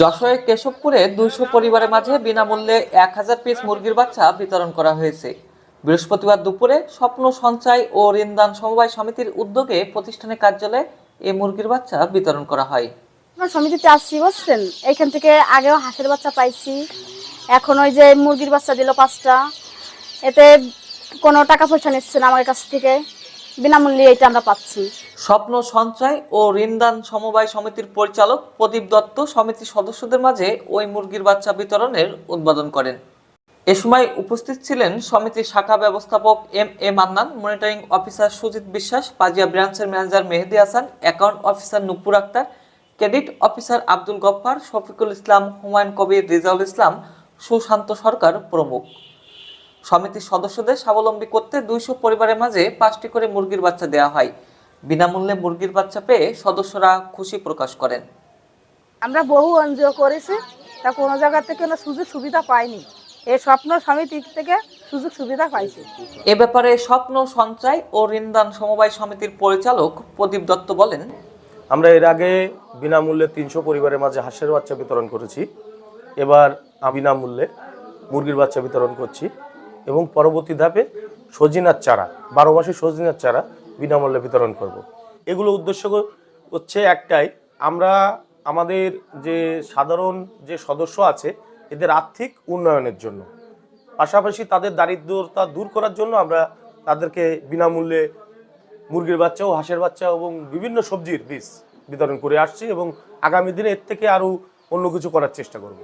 যশোরের কেশবপুরে দুইশো পরিবারের মাঝে বিনামূল্যে এক হাজার পিস মুরগির বাচ্চা বিতরণ করা হয়েছে। বৃহস্পতিবার দুপুরে স্বপ্ন সঞ্চয় ও ঋণদান সমবায় সমিতির উদ্যোগে প্রতিষ্ঠানের কার্যালয়ে এই মুরগির বাচ্চা বিতরণ করা হয়। আমরা সমিতিতে আসছি, বুঝছেন? এইখান থেকে আগেও হাঁসের বাচ্চা পাইছি। এখন ওই যে মুরগির বাচ্চা দিল পাঁচটা। এতে কোনো টাকা পয়সা নিচ্ছে না আমার কাছ থেকে। বিনামূল্যে এটা আমরা পাচ্ছি। স্বপ্ন সঞ্চয় ও ঋণদান সমবায় সমিতির পরিচালক প্রদীপ দত্ত সমিতির সদস্যদের মাঝে ওই মুরগির বাচ্চা বিতরণের উদ্বোধন করেন। এ সময় উপস্থিত ছিলেন সমিতির শাখা ব্যবস্থাপক M A Mannan, monitoring officer Sujit Biswas, Pajia ব্রাঞ্চের manager Mehedi Hasan, account officer Nupur Akter, credit officer Abdul Gaffar, Shafiqul Islam, Humayun Kabir, Rizaul Islam, Sushanta Sarkar প্রমুখ। সমিতির সদস্যদের স্বাবলম্বী করতে দুইশো পরিবারের মাঝে পাঁচটি করে মুরগির বাচ্চা দেওয়া হয়। বিনামূল্যে মুরগির বাচ্চা পেয়ে সদস্যরা খুশি প্রকাশ করেন। আমরা বহু এনজিও করেছি তা কোনো জায়গা থেকে কোনো সুযোগ সুবিধা পাইনি। এই স্বপ্ন সমিতি থেকে সুযোগ সুবিধা পাইছি। এ ব্যাপারে স্বপ্ন সঞ্চয় ও ঋণদান সমবায় সমিতির পরিচালক প্রদীপ দত্ত বলেন আমরা এর আগে বিনামূল্যে তিনশো পরিবারের মাঝে হাঁসের বাচ্চা বিতরণ করেছি। এবার বিনামূল্যে মুরগির বাচ্চা বিতরণ করছি। এবং পরবর্তী ধাপে সজিনার চারা, বারো মাসে সজিনার চারা বিনামূল্যে বিতরণ করব। এগুলো উদ্দেশ্য হচ্ছে একটাই, আমরা আমাদের যে সাধারণ যে সদস্য আছে, এদের আর্থিক উন্নয়নের জন্য পাশাপাশি তাদের দারিদ্রতা দূর করার জন্য আমরা তাদেরকে বিনামূল্যে মুরগির বাচ্চা ও হাঁসের বাচ্চা এবং বিভিন্ন সবজির বীজ বিতরণ করে আসছি এবং আগামী দিনে এর থেকে আরও অন্য কিছু করার চেষ্টা করব